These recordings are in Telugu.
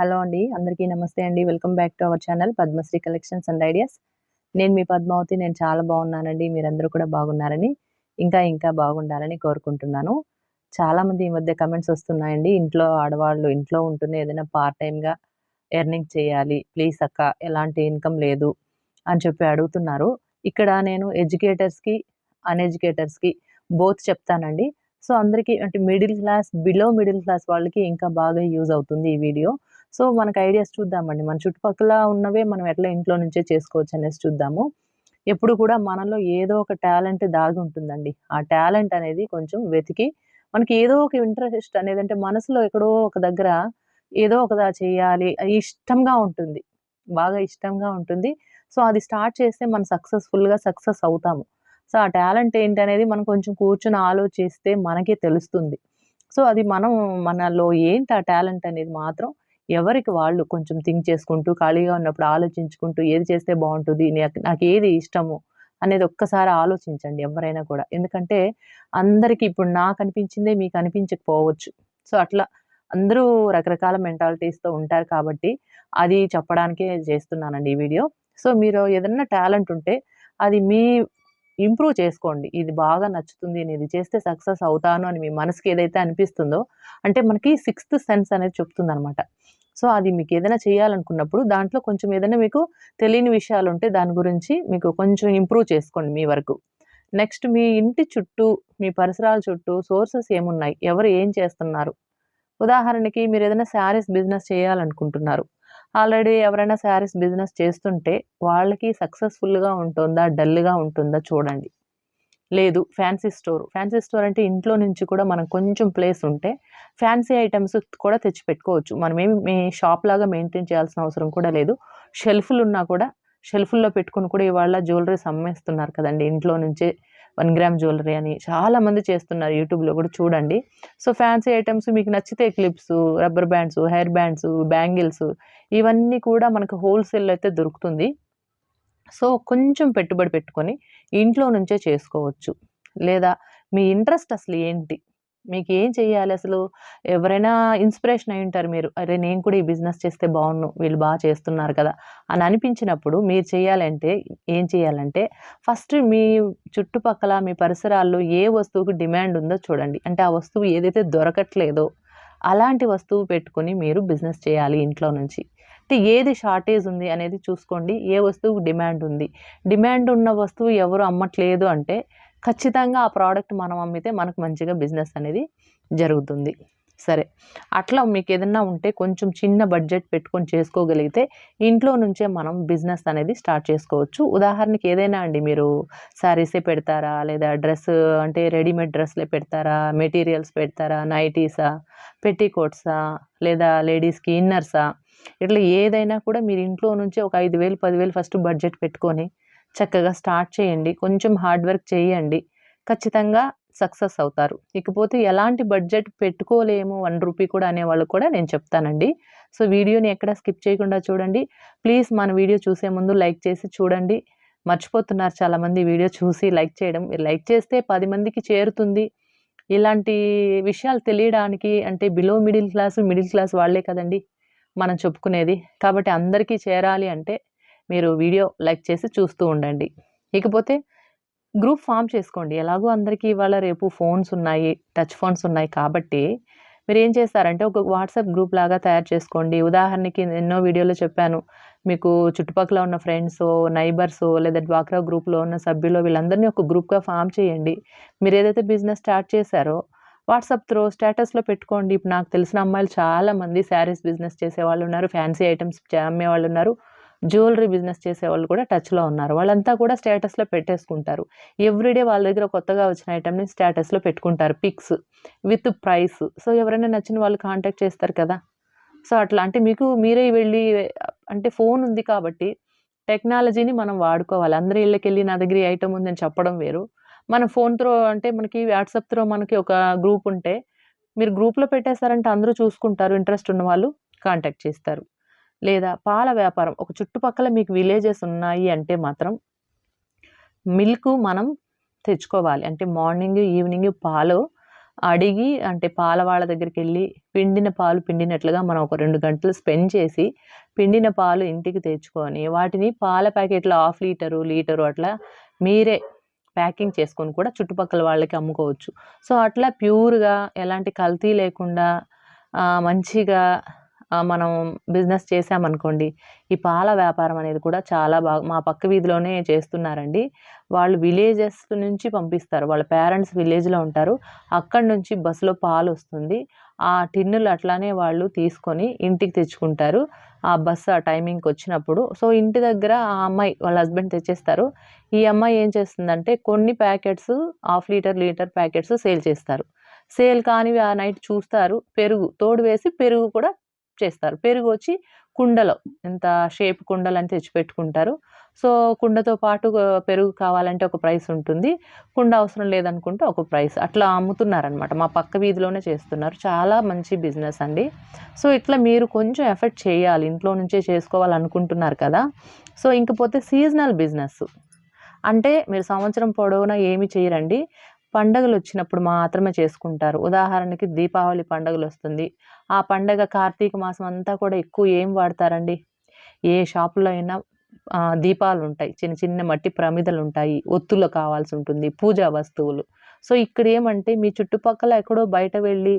హలో అండి అందరికీ నమస్తే అండి. Welcome back to our channel Padmasri collections and ideas. నేను మీ పద్మావతి నేను చాలా బాగున్నానండి. మీరందరూ కూడా బాగున్నారని ఇంకా ఇంకా బాగుండాలని కోరుకుంటున్నాను. చాలామంది ఈ మధ్య కమెంట్స్ వస్తున్నాయండి. ఇంట్లో ఆడవాళ్ళు ఇంట్లో ఉంటూనే ఏదైనా పార్ట్ టైంగా ఎర్నింగ్ చేయాలి. ప్లీజ్ అక్క ఎలాంటి ఇన్కమ్ లేదు అని చెప్పి అడుగుతున్నారు. ఇక్కడ నేను ఎడ్యుకేటర్స్కి అన్ఎడ్యుకేటర్స్కి బోత్ చెప్తానండి. సో అందరికీ అంటే middle class below middle class వాళ్ళకి ఇంకా బాగా యూజ్ అవుతుంది ఈ వీడియో సో మనకు ఐడియాస్ చూద్దామండి. మన చుట్టుపక్కల ఉన్నవే మనం ఎట్లా ఇంట్లో నుంచే చేసుకోవచ్చు అనేసి చూద్దాము. ఎప్పుడు కూడా మనలో ఏదో ఒక టాలెంట్ దాగి ఉంటుందండి. ఆ టాలెంట్ అనేది కొంచెం వెతికి మనకి ఏదో ఒక ఇంట్రెస్ట్ అనేది అంటే మనసులో ఎక్కడో ఒక దగ్గర ఏదో ఒకదా చేయాలి అది ఇష్టంగా ఉంటుంది. బాగా ఇష్టంగా ఉంటుంది. సో అది స్టార్ట్ చేస్తే మనం సక్సెస్ఫుల్గా సక్సెస్ అవుతాము. సో ఆ టాలెంట్ ఏంటి అనేది మనం కొంచెం కూర్చొని ఆలోచిస్తే మనకే తెలుస్తుంది. సో అది మనం మనలో ఏంటి ఆ టాలెంట్ అనేది మాత్రం ఎవరికి వాళ్ళు కొంచెం థింక్ చేసుకుంటూ ఖాళీగా ఉన్నప్పుడు ఆలోచించుకుంటూ ఏది చేస్తే బాగుంటుంది నాకు నాకు ఏది ఇష్టము అనేది ఒక్కసారి ఆలోచించండి ఎవరైనా కూడా. ఎందుకంటే అందరికీ ఇప్పుడు నాకు అనిపించిందే మీకు అనిపించకపోవచ్చు. సో అట్లా అందరూ రకరకాల మెంటాలిటీస్తో ఉంటారు కాబట్టి అది చెప్పడానికే చేస్తున్నానండి ఈ వీడియో. సో మీరు ఏదన్నా టాలెంట్ ఉంటే అది మీ ఇంప్రూవ్ చేసుకోండి. ఇది బాగా నచ్చుతుంది నేను ఇది చేస్తే సక్సెస్ అవుతాను అని మీ మనసుకి ఏదైతే అనిపిస్తుందో అంటే మనకి సిక్స్త్ సెన్స్ అనేది చెప్తుంది అనమాట సో అది మీకు ఏదైనా చేయాలనుకున్నప్పుడు దాంట్లో కొంచెం ఏదైనా మీకు తెలియని విషయాలు ఉంటే దాని గురించి మీకు కొంచెం ఇంప్రూవ్ చేసుకోండి మీ వరకు. నెక్స్ట్ మీ ఇంటి చుట్టూ మీ పరిసరాల చుట్టూ సోర్సెస్ ఏమున్నాయి? ఎవరు ఏం చేస్తున్నారు? ఉదాహరణకి మీరు ఏదైనా శారీస్ బిజినెస్ చేయాలనుకుంటున్నారు. ఆల్రెడీ ఎవరైనా శారీస్ బిజినెస్ చేస్తుంటే వాళ్ళకి సక్సెస్ఫుల్గా ఉంటుందా? డల్గా ఉంటుందా? చూడండి. లేదు ఫ్యాన్సీ స్టోర్ ఫ్యాన్సీ స్టోర్ అంటే ఇంట్లో నుంచి కూడా మనం కొంచెం ప్లేస్ ఉంటే ఫ్యాన్సీ ఐటమ్స్ కూడా తెచ్చి పెట్టుకోవచ్చు మనం ఏమి మీ షాప్ లాగా మెయింటైన్ చేయాల్సిన అవసరం కూడా లేదు. షెల్ఫ్లు ఉన్నా కూడా షెల్ఫ్ల్లో పెట్టుకుని కూడా ఇవాళ జ్యువెలరీస్ అమ్మేస్తున్నారు కదండి. ఇంట్లో నుంచే వన్ గ్రామ్ జ్యువెలరీ అని చాలామంది చేస్తున్నారు యూట్యూబ్లో కూడా చూడండి. సో ఫ్యాన్సీ ఐటమ్స్ మీకు నచ్చితే clips rubber bands hair bands bangles ఇవన్నీ కూడా మనకు హోల్సేల్లో అయితే దొరుకుతుంది. సో కొంచెం పెట్టుబడి పెట్టుకొని ఇంట్లో నుంచే చేసుకోవచ్చు. లేదా మీ ఇంట్రెస్ట్ అసలు ఏంటి? మీకు ఏం చేయాలి అసలు? ఎవరైనా ఇన్స్పిరేషన్ అయి ఉంటారు మీరు. అరే నేను కూడా ఈ బిజినెస్ చేస్తే బాగున్ను వీళ్ళు బాగా చేస్తున్నారు కదా అని అనిపించినప్పుడు మీరు చేయాలంటే ఏం చేయాలంటే ఫస్ట్ మీ చుట్టుపక్కల మీ పరిసరాల్లో ఏ వస్తువుకి డిమాండ్ ఉందో చూడండి. అంటే ఆ వస్తువు ఏదైతే దొరకట్లేదో అలాంటి వస్తువు పెట్టుకొని మీరు బిజినెస్ చేయాలి ఇంట్లో నుంచి. ఏది షార్టేజ్ ఉంది అనేది చూసుకోండి. ఏ వస్తువు డిమాండ్ ఉంది. డిమాండ్ ఉన్న వస్తువు ఎవరు అమ్మట్లేదు అంటే ఖచ్చితంగా ఆ ప్రోడక్ట్ మనం అమ్మితే మనకు మంచిగా బిజినెస్ అనేది జరుగుతుంది. సరే అట్లా మీకు ఏదన్నా ఉంటే కొంచెం చిన్న బడ్జెట్ పెట్టుకొని చేసుకోగలిగితే ఇంట్లో నుంచే మనం బిజినెస్ అనేది స్టార్ట్ చేసుకోవచ్చు. ఉదాహరణకి ఏదైనా అండి మీరు శారీసే పెడతారా? లేదా డ్రెస్ అంటే రెడీమేడ్ డ్రెస్లే పెడతారా? మెటీరియల్స్ పెడతారా? నైటీసా? పెట్టికోట్సా లేదా లేడీస్కి ఇన్నర్సా? ఇట్లా ఏదైనా కూడా మీరు ఇంట్లో నుంచే ఒక ఐదు వేలు పదివేలు ఫస్ట్ బడ్జెట్ పెట్టుకొని చక్కగా స్టార్ట్ చేయండి. కొంచెం హార్డ్ వర్క్ చేయండి. ఖచ్చితంగా సక్సెస్ అవుతారు. ఇకపోతే ఎలాంటి బడ్జెట్ పెట్టుకోలేము వన్ రూపీ కూడా అనేవాళ్ళు కూడా నేను చెప్తానండి. సో వీడియోని ఎక్కడ స్కిప్ చేయకుండా చూడండి. ప్లీజ్ మన వీడియో చూసే ముందు లైక్ చేసి చూడండి. మర్చిపోతున్నారు చాలామంది వీడియో చూసి లైక్ చేయడం. లైక్ చేస్తే పది మందికి చేరుతుంది. ఇలాంటి విషయాలు తెలియడానికి అంటే below middle class middle class వాళ్ళే కదండి. మనం చెప్పుకునేది. కాబట్టి అందరికీ చేరాలి అంటే మీరు వీడియో లైక్ చేసి చూస్తూ ఉండండి. ఇకపోతే గ్రూప్ ఫామ్ చేసుకోండి. ఎలాగో అందరికీ ఇవాళ రేపు ఫోన్స్ ఉన్నాయి టచ్ ఫోన్స్ ఉన్నాయి కాబట్టి మీరు ఏం చేస్తారంటే ఒక వాట్సాప్ గ్రూప్ లాగా తయారు చేసుకోండి. ఉదాహరణకి ఎన్నో వీడియోలో చెప్పాను. మీకు చుట్టుపక్కల ఉన్న ఫ్రెండ్స్ నైబర్స్ లేదా డ్వాక్రా గ్రూప్లో ఉన్న సభ్యులు వీళ్ళందరినీ ఒక గ్రూప్గా ఫామ్ చేయండి. మీరు ఏదైతే బిజినెస్ స్టార్ట్ చేశారో వాట్సాప్ త్రో స్టేటస్లో పెట్టుకోండి. ఇప్పుడు నాకు తెలిసిన అమ్మాయిలు చాలామంది శారీస్ బిజినెస్ చేసేవాళ్ళు ఉన్నారు ఫ్యాన్సీ ఐటమ్స్ అమ్మేవాళ్ళు ఉన్నారు జ్యువెలరీ బిజినెస్ చేసేవాళ్ళు కూడా టచ్లో ఉన్నారు. వాళ్ళంతా కూడా స్టేటస్లో పెట్టేసుకుంటారు. ఎవ్రీడే వాళ్ళ దగ్గర కొత్తగా వచ్చిన ఐటమ్ని స్టేటస్లో పెట్టుకుంటారు పిక్స్ విత్ ప్రైస్. సో ఎవరైనా నచ్చిన వాళ్ళు కాంటాక్ట్ చేస్తారు కదా. సో అట్లా అంటే మీకు మీరే వెళ్ళి అంటే ఫోన్ ఉంది కాబట్టి టెక్నాలజీని మనం వాడుకోవాలి. అందరి ఇళ్ళకి వెళ్ళి నా దగ్గర ఈ ఐటమ్ ఉందని చెప్పడం వేరు. మన ఫోన్ త్రో అంటే మనకి వాట్సాప్ త్రో మనకి ఒక గ్రూప్ ఉంటే మీరు గ్రూప్లో పెట్టేస్తారంటే అందరూ చూసుకుంటారు ఇంట్రెస్ట్ ఉన్న వాళ్ళు కాంటాక్ట్ చేస్తారు. లేదా పాల వ్యాపారం ఒక చుట్టుపక్కల మీకు విలేజెస్ ఉన్నాయి అంటే మాత్రం మిల్క్ మనం తెచ్చుకోవాలి. అంటే మార్నింగ్ ఈవినింగ్ పాలు అడిగి అంటే పాల వాళ్ళ దగ్గరికెళ్ళి పిండిన పాలు పిండినట్లుగా మనం ఒక రెండు గంటలు స్పెండ్ చేసి, పిండిన పాలు ఇంటికి తెచ్చుకొని, వాటిని పాల ప్యాకెట్లు హాఫ్ లీటరు, లీటరు అట్లా మీరే ప్యాకింగ్ చేసుకొని కూడా చుట్టుపక్కల వాళ్ళకి అమ్ముకోవచ్చు. సో, అట్లా ప్యూర్‌గా ఎలాంటి కల్తీ లేకుండా మంచిగా మనం బిజినెస్ చేశామనుకోండి, ఈ పాల వ్యాపారం అనేది కూడా చాలా బాగా మా పక్క వీధిలోనే చేస్తున్నారండి. వాళ్ళు విలేజెస్ నుంచి పంపిస్తారు. వాళ్ళ పేరెంట్స్ విలేజ్‌లో ఉంటారు. అక్కడి నుంచి బస్సులో పాలు వస్తుంది ఆ టిన్నులు అట్లానే వాళ్ళు తీసుకొని ఇంటికి తెచ్చుకుంటారు. ఆ బస్సు ఆ టైమింగ్కి వచ్చినప్పుడు సో, ఇంటి దగ్గర ఆ అమ్మాయి వాళ్ళ హస్బెండ్ తెచ్చేస్తారు. ఈ అమ్మాయి ఏం చేస్తుందంటే కొన్ని packets half litre, litre packets sale చేస్తారు. సేల్ కానివి ఆ నైట్ చూస్తారు. పెరుగు తోడు వేసి పెరుగు కూడా చేస్తారు. పెరుగు వచ్చి కుండలో ఎంత షేప్ కుండలు అని తెచ్చిపెట్టుకుంటారు. సో, కుండతో పాటు పెరుగు కావాలంటే ఒక ప్రైస్ ఉంటుంది. కుండ అవసరం లేదనుకుంటే ఒక ప్రైస్. అట్లా అమ్ముతున్నారనమాట. మా పక్క వీధిలోనే చేస్తున్నారు. చాలా మంచి బిజినెస్ అండి. సో, ఇట్లా మీరు కొంచెం ఎఫర్ట్ చేయాలి. ఇంట్లో నుంచే చేసుకోవాలనుకుంటున్నారు కదా! సో, ఇంకపోతే సీజనల్ బిజినెస్. అంటే మీరు సంవత్సరం పొడవునా ఏమి చేయరండి. పండగలు వచ్చినప్పుడు మాత్రమే చేసుకుంటారు. ఉదాహరణకి దీపావళి పండగలు వస్తుంది ఆ పండగ కార్తీక మాసం అంతా కూడా ఎక్కువ ఏం వాడతారండి? ఏ షాపులో అయినా దీపాలు ఉంటాయి చిన్న చిన్న మట్టి ప్రమిదలుంటాయి. ఒత్తులు కావాల్సుంటుంది. పూజా వస్తువులు. సో, ఇక్కడ ఏమంటే మీ చుట్టుపక్కల ఎక్కడో బయట వెళ్ళి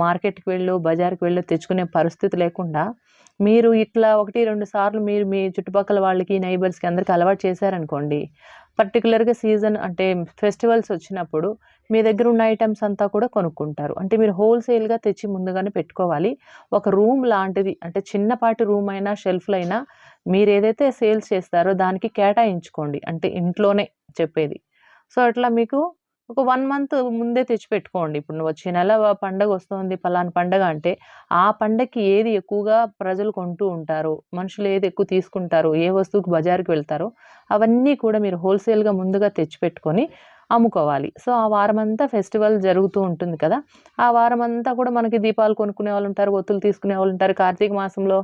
మార్కెట్‌కి వెళ్ళో, బజార్‌కి వెళ్ళో తెచ్చుకునే పరిస్థితి లేకుండా, మీరు ఇట్లా 1, 2 సార్లు మీరు మీ చుట్టుపక్కల వాళ్ళకి, నైబర్స్‌కి అందరికి అలవాటు చేశారనుకోండి, పర్టిక్యులర్‌గా సీజన్ అంటే ఫెస్టివల్స్ వచ్చినప్పుడు మీ దగ్గర ఉన్న ఐటమ్స్ అంతా కూడా కొనుక్కుంటారు. అంటే మీరు హోల్‌సేల్‌గా తెచ్చి ముందుగానే పెట్టుకోవాలి. ఒక రూమ్ లాంటిది అంటే చిన్నపాటి రూమ్ అయినా, షెల్ఫ్లు అయినా ఏదైతే సేల్స్ చేస్తారో దానికి కేటాయించుకోండి. అంటే ఇంట్లోనే చెప్పేది. సో, అట్లా మీకు ఒక వన్ మంత్ ముందే తెచ్చిపెట్టుకోండి. ఇప్పుడు వచ్చే నెల పండగ వస్తుంది పలానా పండగ అంటే, ఆ పండగకి ఏది ఎక్కువగా ప్రజలు కొంటూ ఉంటారు మనుషులు ఏది ఎక్కువ తీసుకుంటారు ఏ వస్తువుకి బజార్‌కి వెళ్తారో, అవన్నీ కూడా మీరు హోల్‌సేల్‌గా ముందుగా తెచ్చిపెట్టుకొని అమ్ముకోవాలి. సో, ఆ వారమంతా ఫెస్టివల్ జరుగుతూ ఉంటుంది కదా! ఆ వారం అంతా కూడా మనకి దీపాలు కొనుక్కునే వాళ్ళు ఉంటారు ఒత్తులు తీసుకునే వాళ్ళుంటారు. కార్తీక మాసంలో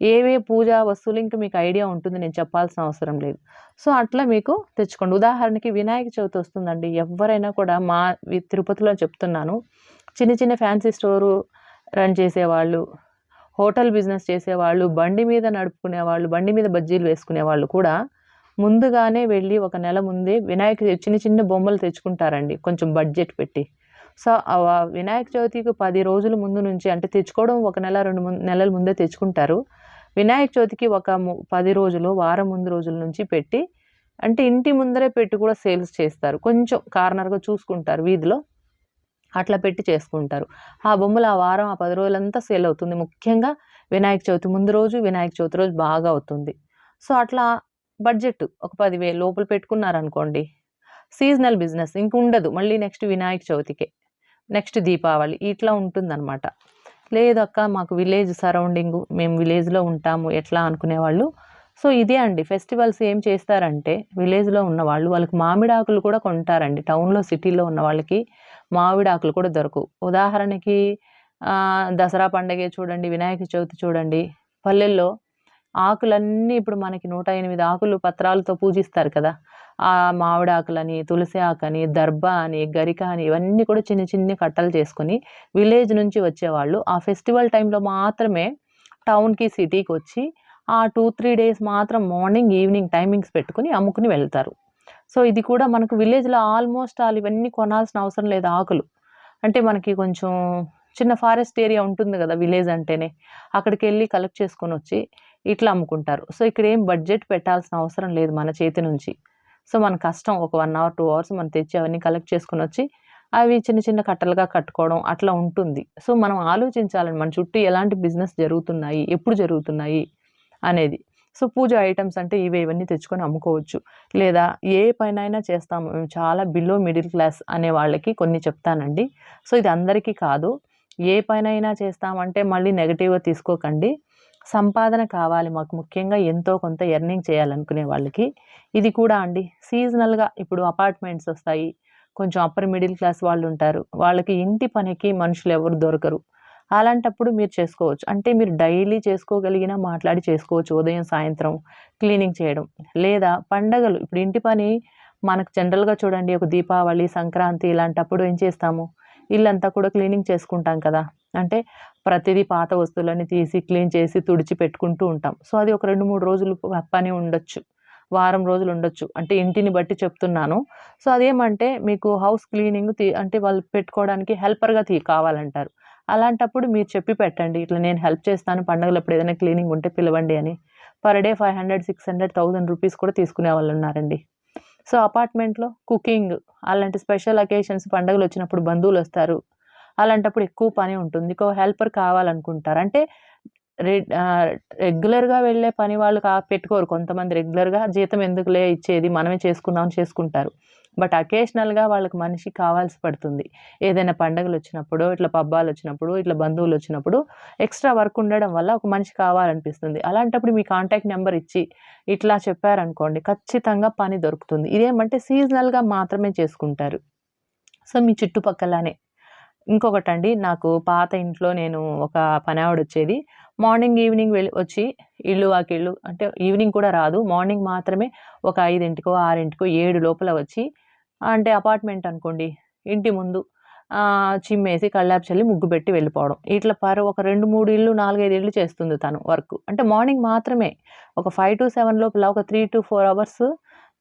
ఏవే పూజా వస్తువులు ఇంకా మీకు ఐడియా ఉంటుంది. నేను చెప్పాల్సిన అవసరం లేదు. సో, అట్లా మీకు తెచ్చుకోండి. ఉదాహరణకి వినాయక చవితి వస్తుందండి. ఎవరైనా కూడా మా తిరుపతిలో చెప్తున్నాను. చిన్న చిన్న ఫ్యాన్సీ స్టోరు రన్ చేసేవాళ్ళు, హోటల్ బిజినెస్ చేసేవాళ్ళు, బండి మీద నడుపుకునేవాళ్ళు, బండి మీద బజ్జీలు వేసుకునేవాళ్ళు కూడా ముందుగానే వెళ్ళి ఒక నెల ముందే వినాయక చిన్న చిన్న బొమ్మలు తెచ్చుకుంటారండి. కొంచెం బడ్జెట్ పెట్టి. సో, వినాయక చవితికి పది రోజుల ముందు నుంచి అంటే తెచ్చుకోవడం ఒక నెల, రెండు ము నెలల ముందే తెచ్చుకుంటారు. వినాయక చవితికి ఒక పది రోజులు, వారం ముందు రోజుల నుంచి పెట్టి అంటే ఇంటి ముందరే పెట్టి కూడా సేల్స్ చేస్తారు. కొంచెం కార్నర్‌గా చూసుకుంటారు వీధిలో. అట్లా పెట్టి చేసుకుంటారు. ఆ బొమ్మలు ఆ వారం, ఆ పది రోజులంతా సేల్ అవుతుంది. ముఖ్యంగా వినాయక చవితి ముందు రోజు, వినాయక చవితి రోజు బాగా అవుతుంది. సో, అట్లా బడ్జెట్ ఒక పదివేలు లోపల పెట్టుకున్నారనుకోండి. సీజనల్ బిజినెస్ ఇంక ఉండదు. మళ్ళీ నెక్స్ట్ వినాయక చవితికే. నెక్స్ట్ దీపావళి ఇట్లా ఉంటుందనమాట. లేదక్క మాకు విలేజ్ సరౌండింగ్ మేము విలేజ్‌లో ఉంటాము ఎట్లా అనుకునేవాళ్ళు సో, ఇదే అండి ఫెస్టివల్స్ ఏం చేస్తారంటే విలేజ్‌లో ఉన్న వాళ్ళు వాళ్ళకి మామిడాకులు కూడా కొంటారండి. టౌన్‌లో, సిటీలో ఉన్న వాళ్ళకి మామిడాకులు కూడా దొరకవు. ఉదాహరణకి దసరా పండగే చూడండి, వినాయక చవితి చూడండి. పల్లెల్లో ఆకులన్నీ ఇప్పుడు మనకి 108 ఆకులు పత్రాలతో పూజిస్తారు కదా! ఆ మామిడాకులని, తులసి ఆకని, దర్భ అని, గరిక అని ఇవన్నీ కూడా చిన్న చిన్ని కట్టలు చేసుకొని విలేజ్ నుంచి వచ్చేవాళ్ళు ఆ ఫెస్టివల్ టైంలో మాత్రమే టౌన్‌కి, సిటీకి వచ్చి ఆ 2, 3 డేస్ మాత్రం మార్నింగ్, ఈవినింగ్ టైమింగ్స్ పెట్టుకొని అమ్ముకుని వెళ్తారు. సో, ఇది కూడా మనకు విలేజ్‌లో ఆల్మోస్ట్ ఆల్ ఇవన్నీ కొనాల్సిన అవసరం లేదు ఆకులు. అంటే మనకి కొంచెం చిన్న ఫారెస్ట్ ఏరియా ఉంటుంది కదా విలేజ్ అంటేనే. అక్కడికి వెళ్ళి కలెక్ట్ చేసుకొని వచ్చి ఇట్లా అమ్ముకుంటారు. సో, ఇక్కడ ఏం బడ్జెట్ పెట్టాల్సిన అవసరం లేదు మన చేతి నుంచి. సో, మన కష్టం ఒక వన్ అవర్, టూ అవర్స్ మనం తెచ్చి అవన్నీ కలెక్ట్ చేసుకుని వచ్చి అవి చిన్న చిన్న కట్టలుగా కట్టుకోవడం అట్లా ఉంటుంది. సో, మనం ఆలోచించాలని మన చుట్టూ ఎలాంటి బిజినెస్ జరుగుతున్నాయి, ఎప్పుడు జరుగుతున్నాయి అనేది. సో, పూజ ఐటమ్స్ అంటే ఇవి ఇవన్నీ తెచ్చుకొని అమ్ముకోవచ్చు. లేదా ఏ పనైనా చేస్తాము. మేము చాలా బిలో మిడిల్ క్లాస్ అనే వాళ్ళకి కొన్ని చెప్తానండి. సో, ఇది అందరికీ కాదు. ఏ పనైనా చేస్తామంటే మళ్ళీ నెగిటివ్గా తీసుకోకండి. సంపాదన కావాలి మాకు ముఖ్యంగా ఎంతో కొంత ఎర్నింగ్ చేయాలనుకునే వాళ్ళకి. ఇది కూడా అండి సీజనల్‌గా ఇప్పుడు అపార్ట్మెంట్స్ వస్తాయి. కొంచెం అప్పర్ మిడిల్ క్లాస్ వాళ్ళు ఉంటారు వాళ్ళకి ఇంటి పనికి మనుషులు ఎవరు దొరకరు. అలాంటప్పుడు మీరు చేసుకోవచ్చు. అంటే మీరు డైలీ చేసుకోగలిగినా మాట్లాడి చేసుకోవచ్చు. ఉదయం, సాయంత్రం క్లీనింగ్ చేయడం. లేదా పండగలు ఇప్పుడు ఇంటి పని మనకు జనరల్‌గా చూడండి ఒక దీపావళి, సంక్రాంతి ఇలాంటప్పుడు ఏం చేస్తాము? ఇల్లంతా కూడా క్లీనింగ్ చేసుకుంటాం కదా అంటే ప్రతిదీ పాత వస్తువులన్నీ తీసి క్లీన్ చేసి తుడిచి పెట్టుకుంటూ ఉంటాం. సో అది ఒక రెండు మూడు రోజులు పని ఉండొచ్చు. వారం రోజులు ఉండొచ్చు. అంటే ఇంటిని బట్టి చెప్తున్నాను. సో అదేమంటే మీకు హౌస్ క్లీనింగ్ తీ అంటే వాళ్ళు పెట్టుకోవడానికి హెల్పర్గా తీ కావాలంటారు. అలాంటప్పుడు మీరు చెప్పి పెట్టండి. ఇట్లా నేను హెల్ప్ చేస్తాను. పండుగలప్పుడు ఏదైనా క్లీనింగ్ ఉంటే పిలవండి అని. Per day five hundred six hundred thousand rupees కూడా తీసుకునే వాళ్ళు ఉన్నారండి సో అపార్ట్మెంట్లో కుకింగ్ అలాంటి స్పెషల్ అకేషన్స్ పండుగలు వచ్చినప్పుడు బంధువులు వస్తారు. అలాంటప్పుడు ఎక్కువ పని ఉంటుంది. ఇంకో హెల్పర్ కావాలనుకుంటారు. అంటే రె రెగ్యులర్గా వెళ్ళే పని వాళ్ళు కా పెట్టుకోరు. కొంతమంది రెగ్యులర్గా జీతం ఎందుకులే ఇచ్చేది? మనమే చేసుకుందామని చేసుకుంటారు. బట్ అకేషనల్గా వాళ్ళకి మనిషి కావాల్సి పడుతుంది. ఏదైనా పండగలు వచ్చినప్పుడు ఇట్లా పబ్బాలు వచ్చినప్పుడు ఇట్లా బంధువులు వచ్చినప్పుడు ఎక్స్ట్రా వర్క్ ఉండడం వల్ల ఒక మనిషి కావాలనిపిస్తుంది. అలాంటప్పుడు మీ కాంటాక్ట్ నెంబర్ ఇచ్చి ఇట్లా చెప్పారనుకోండి ఖచ్చితంగా పని దొరుకుతుంది. ఇదేమంటే సీజనల్గా మాత్రమే చేసుకుంటారు. సో మీ చుట్టుపక్కలనే ఇంకొకటండి నాకు పాత ఇంట్లో నేను ఒక పని ఆవిడ వచ్చేది మార్నింగ్ ఈవినింగ్ వెళ్ళి వచ్చి ఇల్లు వాకిళ్ళు అంటే ఈవినింగ్ కూడా రాదు. మార్నింగ్ మాత్రమే ఒక ఐదింటికో ఆరింటికో ఏడు లోపల వచ్చి అంటే అపార్ట్మెంట్ అనుకోండి ఇంటి ముందు చిమ్మేసి కళ్ళాపు చల్లి ముగ్గు పెట్టి వెళ్ళిపోవడం. ఇట్లా పర్ ఒక రెండు మూడు ఇల్లు నాలుగైదు ఇల్లు చేస్తుంది తను వర్క్. అంటే మార్నింగ్ మాత్రమే ఒక ఫైవ్ టు సెవెన్ లోపల ఒక త్రీ టు ఫోర్ అవర్స్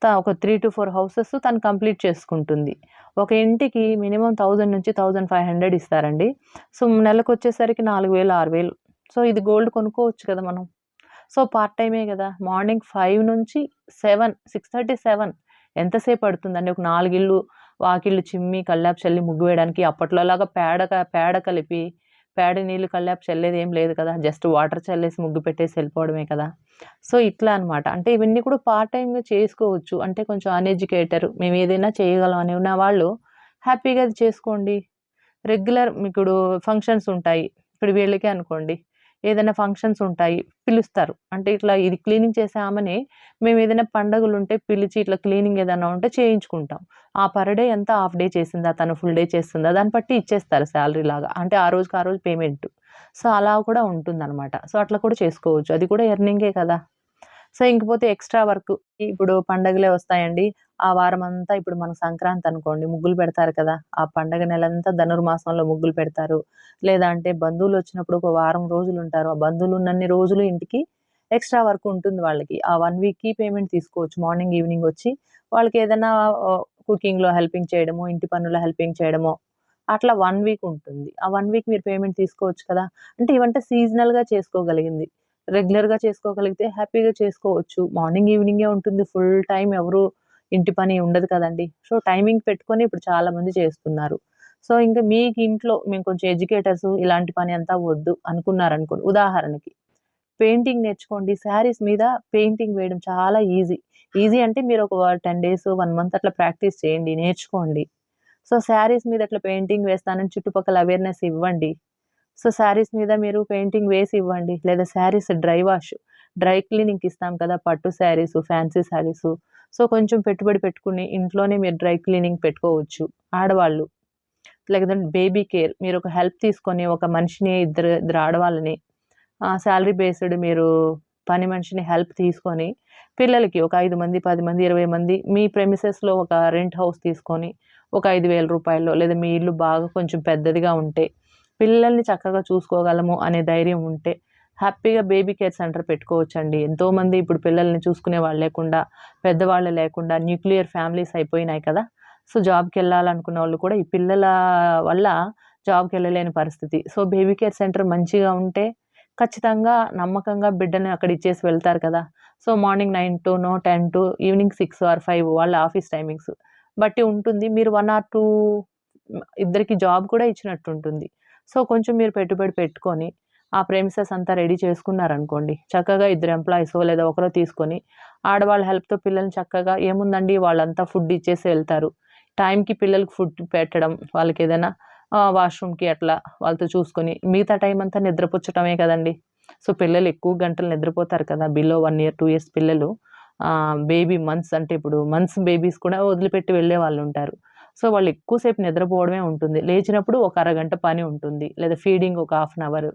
ఒక త్రీ టు ఫోర్ హౌసెస్ తను కంప్లీట్ చేసుకుంటుంది. ఒక ఇంటికి మినిమం థౌజండ్ నుంచి థౌజండ్ ఫైవ్ హండ్రెడ్ ఇస్తారండి. సో నెలకు వచ్చేసరికి నాలుగు వేలు ఆరు వేలు. సో ఇది గోల్డ్ కొనుక్కోవచ్చు కదా మనం. సో పార్ట్ టైమే కదా. మార్నింగ్ ఫైవ్ నుంచి సెవెన్ సిక్స్ థర్టీ సెవెన్ ఎంతసేపు పడుతుందండి? ఒక నాలుగిళ్ళు వాకిళ్ళు చిమ్మి కల్లాపు చల్లి ముగ్గు వేయడానికి అప్పట్లోలాగా పేడ పేడ కలిపి పేడ నీళ్ళు కల్లాపు చల్లేది ఏం లేదు కదా. జస్ట్ వాటర్ చల్లేసి ముగ్గు పెట్టేసి వెళ్ళిపోవడమే కదా. సో ఇట్లా అనమాట అంటే ఇవన్నీ కూడా పార్ట్ టైంగా చేసుకోవచ్చు. అంటే కొంచెం అన్ఎడ్యుకేటర్ మేము ఏదైనా చేయగలం అని ఉన్న వాళ్ళు హ్యాపీగా అది చేసుకోండి. రెగ్యులర్ మీకు ఫంక్షన్స్ ఉంటాయి. ఇప్పుడు వీళ్ళకే అనుకోండి. ఏదైనా ఫంక్షన్స్ ఉంటాయి పిలుస్తారు. అంటే ఇట్లా ఇది క్లీనింగ్ చేసే మేము ఏదైనా పండగలు ఉంటే పిలిచి ఇట్లా క్లీనింగ్ ఏదైనా ఉంటే చేయించుకుంటాం. ఆ పర్ డే ఎంత హాఫ్ డే చేసిందా తను ఫుల్ డే చేస్తుందా దాన్ని బట్టి ఇచ్చేస్తారు శాలరీ లాగా. అంటే ఆ రోజుకి ఆ రోజు పేమెంట్. సో అలా కూడా ఉంటుందన్నమాట. సో అట్లా కూడా చేసుకోవచ్చు. అది కూడా ఎర్నింగే కదా. సో ఇంకపోతే ఎక్స్ట్రా వర్క్ ఇప్పుడు పండగలే వస్తాయండి. ఆ వారం అంతా ఇప్పుడు మన సంక్రాంతి అనుకోండి ముగ్గులు పెడతారు కదా! ఆ పండగ నెలంతా ధనుర్మాసంలో ముగ్గులు పెడతారు. లేదా అంటే బంధువులు వచ్చినప్పుడు ఒక వారం రోజులు ఉంటారు. ఆ బంధువులు ఉన్నన్ని రోజులు ఇంటికి ఎక్స్ట్రా వర్క్ ఉంటుంది వాళ్ళకి. ఆ వన్ వీక్కి పేమెంట్ తీసుకోవచ్చు. మార్నింగ్ ఈవినింగ్ వచ్చి వాళ్ళకి ఏదైనా కుకింగ్లో హెల్పింగ్ చేయడమో ఇంటి పనుల్లో హెల్పింగ్ చేయడమో అట్లా వన్ వీక్ ఉంటుంది. ఆ వన్ వీక్ మీరు పేమెంట్ తీసుకోవచ్చు కదా! అంటే ఇవంటే సీజనల్గా చేసుకోగలిగింది. రెగ్యులర్గా చేసుకోగలిగితే హ్యాపీగా చేసుకోవచ్చు. మార్నింగ్ ఈవినింగే ఉంటుంది. ఫుల్ టైం ఎవరు ఇంటి పని ఉండదు కదండి. సో టైమింగ్ పెట్టుకొని ఇప్పుడు చాలామంది చేస్తున్నారు. సో ఇంకా మీకు ఇంట్లో మేము కొంచెం ఎడ్యుకేటర్స్ ఇలాంటి పని అంతా వద్దు అనుకున్నారనుకోండి. ఉదాహరణకి పెయింటింగ్ నేర్చుకోండి. శారీస్ మీద పెయింటింగ్ వేయడం చాలా ఈజీ. ఈజీ అంటే మీరు ఒక టెన్ డేస్ వన్ మంత్ అట్లా ప్రాక్టీస్ చేయండి నేర్చుకోండి. సో శారీస్ మీద అట్లా పెయింటింగ్ వేస్తానని చుట్టుపక్కల అవేర్నెస్ ఇవ్వండి. సో శారీస్ మీద మీరు పెయింటింగ్ వేసి ఇవ్వండి. లేదా శారీస్ డ్రై వాష్ డ్రై క్లీనింగ్కి ఇస్తాం కదా పట్టు శారీస్ ఫ్యాన్సీ శారీస్. సో కొంచెం పెట్టుబడి పెట్టుకుని ఇంట్లోనే మీరు డ్రై క్లీనింగ్ పెట్టుకోవచ్చు ఆడవాళ్ళు. లేకపోతే బేబీ కేర్ మీరు ఒక హెల్ప్ తీసుకొని ఒక మనిషిని ఇద్దరు ఇద్దరు ఆడవాళ్ళని శాలరీ బేస్డ్ మీరు పని మనిషిని హెల్ప్ తీసుకొని పిల్లలకి ఒక ఐదు మంది పది మంది ఇరవై మంది మీ ప్రెమిసెస్లో ఒక రెంట్ హౌస్ తీసుకొని ఒక ఐదు వేల రూపాయల్లో లేదా మీ ఇల్లు బాగా కొంచెం పెద్దదిగా ఉంటే పిల్లల్ని చక్కగా చూసుకోగలము అనే ధైర్యం ఉంటే హ్యాపీగా బేబీ కేర్ సెంటర్ పెట్టుకోవచ్చండి. ఎంతోమంది ఇప్పుడు పిల్లల్ని చూసుకునే వాళ్ళు లేకుండా పెద్దవాళ్ళు లేకుండా న్యూక్లియర్ ఫ్యామిలీస్ అయిపోయినాయి కదా. సో జాబ్కి వెళ్ళాలనుకున్న వాళ్ళు కూడా ఈ పిల్లల వల్ల జాబ్కి వెళ్ళలేని పరిస్థితి. సో బేబీ కేర్ సెంటర్ మంచిగా ఉంటే ఖచ్చితంగా నమ్మకంగా బిడ్డని అక్కడ ఇచ్చేసి వెళ్తారు కదా. So morning nine to no ten to evening six or five వాళ్ళ ఆఫీస్ టైమింగ్స్. బట్టి ఉంటుంది. మీరు వన్ ఆర్ టూ ఇద్దరికి జాబ్ కూడా ఇచ్చినట్టు ఉంటుంది. సో కొంచెం మీరు పెట్టుబడి పెట్టుకొని ఆ ప్రేమిసెస్ అంతా రెడీ చేసుకున్నారనుకోండి చక్కగా ఇద్దరు ఎంప్లాయీస్ లేదా ఒకరో తీసుకొని ఆడవాళ్ళ హెల్ప్తో పిల్లల్ని చక్కగా ఏముందండి? వాళ్ళంతా ఫుడ్ ఇచ్చేసి వెళ్తారు. టైంకి పిల్లలకు ఫుడ్ పెట్టడం వాళ్ళకి ఏదైనా వాష్రూమ్కి అట్లా వాళ్ళతో చూసుకొని మిగతా టైం అంతా నిద్రపుచ్చటమే కదండి. సో పిల్లలు ఎక్కువ గంటలు నిద్రపోతారు కదా below one year two years పిల్లలు. బేబీ మంత్స్ అంటే ఇప్పుడు మంత్స్ బేబీస్ కూడా వదిలిపెట్టి వెళ్ళే వాళ్ళు ఉంటారు. సో వాళ్ళు ఎక్కువసేపు నిద్రపోవడమే ఉంటుంది. లేచినప్పుడు ఒక అరగంట పని ఉంటుంది. లేదా ఫీడింగ్ ఒక హాఫ్ అన్ అవర్.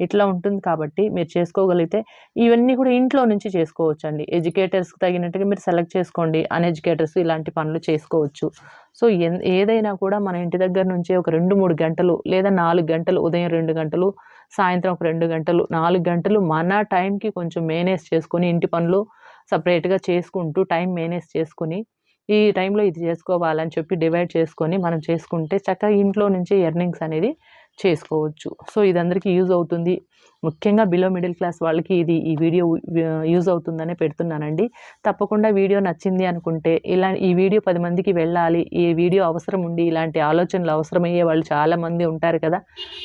ఇట్లా ఉంటుంది కాబట్టి మీరు చేసుకోగలిగితే ఇవన్నీ కూడా ఇంట్లో నుంచి చేసుకోవచ్చు అండి ఎడ్యుకేటర్స్కి తగినట్టుగా మీరు సెలెక్ట్ చేసుకోండి. అన్ఎడ్యుకేటర్స్ ఇలాంటి పనులు చేసుకోవచ్చు. సో ఎన్- ఏదైనా కూడా మన ఇంటి దగ్గర నుంచి ఒక రెండు మూడు గంటలు లేదా నాలుగు గంటలు ఉదయం రెండు గంటలు సాయంత్రం ఒక రెండు గంటలు నాలుగు గంటలు మన టైంకి కొంచెం మేనేజ్ చేసుకొని ఇంటి పనులు సపరేట్గా చేసుకుంటూ టైం మేనేజ్ చేసుకుని ఈ టైంలో ఇది చేసుకోవాలని చెప్పి డివైడ్ చేసుకొని మనం చేసుకుంటే చక్కగా ఇంట్లో నుంచి ఎర్నింగ్స్ అనేది చేసుకోవచ్చు. సో ఇది అందరికీ యూజ్ అవుతుంది. ముఖ్యంగా బిలో మిడిల్ క్లాస్ వాళ్ళకి ఇది ఈ వీడియో యూజ్ అవుతుందనే పెడుతున్నానండి. తప్పకుండా వీడియో నచ్చింది అనుకుంటే ఇలా ఈ వీడియో పది మందికి వెళ్ళాలి ఈ వీడియో అవసరం ఉండి ఇలాంటి ఆలోచనలు అవసరమయ్యే వాళ్ళు చాలామంది ఉంటారు కదా.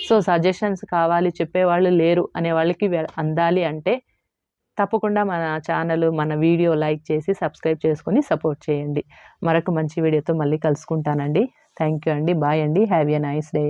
సో సజెషన్స్ కావాలి చెప్పేవాళ్ళు లేరు అనే వాళ్ళకి అందాలి అంటే తప్పకుండా మన ఛానల్ మన వీడియో లైక్ చేసి సబ్స్క్రైబ్ చేసుకొని సపోర్ట్ చేయండి. మరొక మంచి వీడియోతో మళ్ళీ కలుసుకుంటానండి. థ్యాంక్ యూ అండి. బాయ్ అండి. Have a nice day.